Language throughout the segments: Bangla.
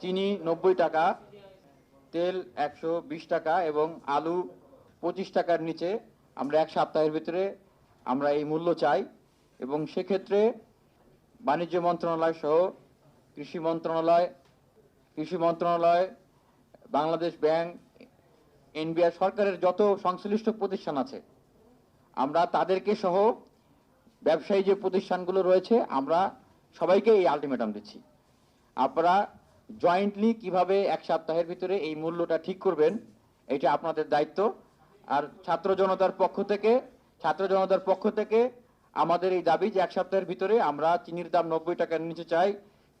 চিনি নব্বই টাকা, তেল একশো বিশ টাকা এবং আলু পঁচিশ টাকার নিচে আমরা এক সপ্তাহের ভিতরে আমরা এই মূল্য চাই এবং সেক্ষেত্রে বাণিজ্য মন্ত্রণালয় সহ কৃষি মন্ত্রণালয় কৃষি মন্ত্রণালয়, বাংলাদেশ ব্যাংক, এনবিআর সরকারের যত সংশ্লিষ্ট প্রতিষ্ঠান আছে, আমরা তাদেরকে সহ ব্যবসায়ী যে প্রতিষ্ঠানগুলো রয়েছে, আমরা সবাইকে এই আলটিমেটাম দিচ্ছি। আপনারা জয়েন্টলি কীভাবে এক সপ্তাহের ভিতরে এই মূল্যটা ঠিক করবেন, এটা আপনাদের দায়িত্ব। আর ছাত্র জনতার পক্ষ থেকে, ছাত্র জনতার পক্ষ থেকে আমাদের এই দাবি যে এক সপ্তাহের ভিতরে আমরা চিনির দাম নব্বই টাকার নিচে চাই,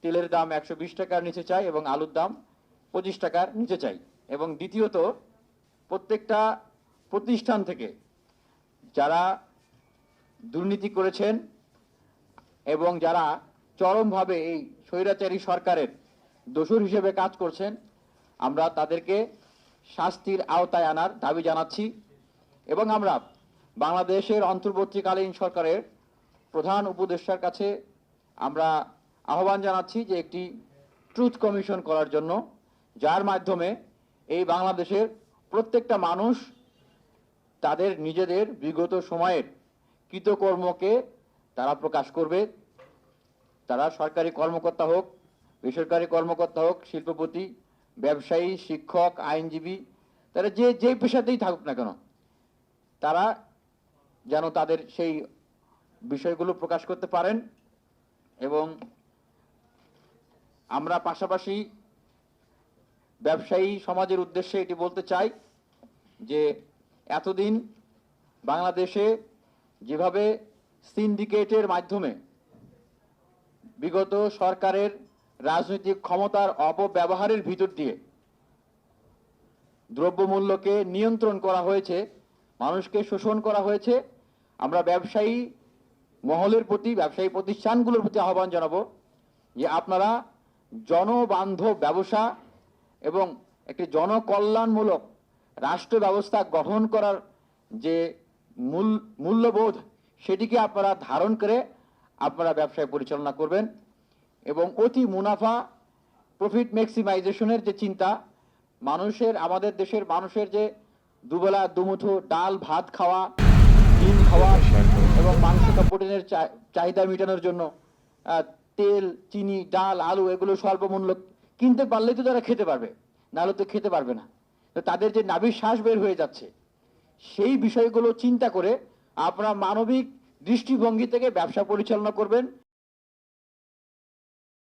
তেলের দাম একশো বিশ টাকার নিচে চাই এবং আলুর দাম পঁচিশ টাকার নিচে চাই। এবং দ্বিতীয়ত, প্রত্যেকটা প্রতিষ্ঠান থেকে যারা দুর্নীতি করেছেন এবং যারা চরমভাবে এই স্বৈরাচারী সরকারের দোষর হিসেবে কাজ করছেন, আমরা তাদেরকে শাস্তির আওতায় আনার দাবি জানাচ্ছি এবং আমরা বাংলাদেশের অন্তর্বর্তীকালীন সরকারের প্রধান উপদেষ্টার কাছে আমরা আহ্বান জানাচ্ছি যে একটি ট্রুথ কমিশন করার জন্য, যার মাধ্যমে এই বাংলাদেশের প্রত্যেকটা মানুষ তাদের নিজেদের বিগত সময়ের কৃতকর্মকে তারা প্রকাশ করবে। তারা সরকারি কর্মকর্তা হোক বেসরকারি কর্মকর্তা হোক, শিল্পপতি, ব্যবসায়ী, শিক্ষক, আইনজীবী, তারা যে যে পেশাতেই থাকুক না কেন, তারা যেন তাদের সেই বিষয়গুলো প্রকাশ করতে পারেন এবং আমরা পাশাপাশি ব্যবসায়ী সমাজের উদ্দেশ্যে এটি বলতে চাই যে, এতদিন বাংলাদেশে যেভাবে সিন্ডিকেটের মাধ্যমে বিগত সরকারের রাজনৈতিক ক্ষমতার অপব্যবহারের ভিতর দিয়ে দ্রব্যমূল্যকে নিয়ন্ত্রণ করা হয়েছে, মানুষকে শোষণ করা হয়েছে, আমরা ব্যবসায়ী মহলের প্রতি, ব্যবসায়ী প্রতিষ্ঠানগুলোর প্রতি আহ্বান জানাব যে আপনারা জনবান্ধব ব্যবসা এবং একটি জনকল্যাণমূলক রাষ্ট্র ব্যবস্থা গঠন করার যে মূল, মূল্যবোধ, সেটিকে আপনারা ধারণ করে আপনারা ব্যবসায় পরিচালনা করবেন। এবং অতি মুনাফা প্রফিট ম্যাক্সিমাইজেশনের যে চিন্তা, মানুষের, আমাদের দেশের মানুষের যে দুবেলা, দুমুঠো ডাল, ভাত খাওয়া, ডিম খাওয়া এবং মাংস প্রোটিনের চাহিদা মেটানোর জন্য তেল, চিনি, ডাল, আলু এগুলো স্বল্প মূল্য কিনতে পারলেই তো তারা খেতে পারবে, নাহলে তো খেতে পারবে না। তাদের যে নাভির শ্বাস বের হয়ে যাচ্ছে, সেই বিষয়গুলো চিন্তা করে আপনারা মানবিক দৃষ্টিভঙ্গি থেকে ব্যবসা পরিচালনা করবেন।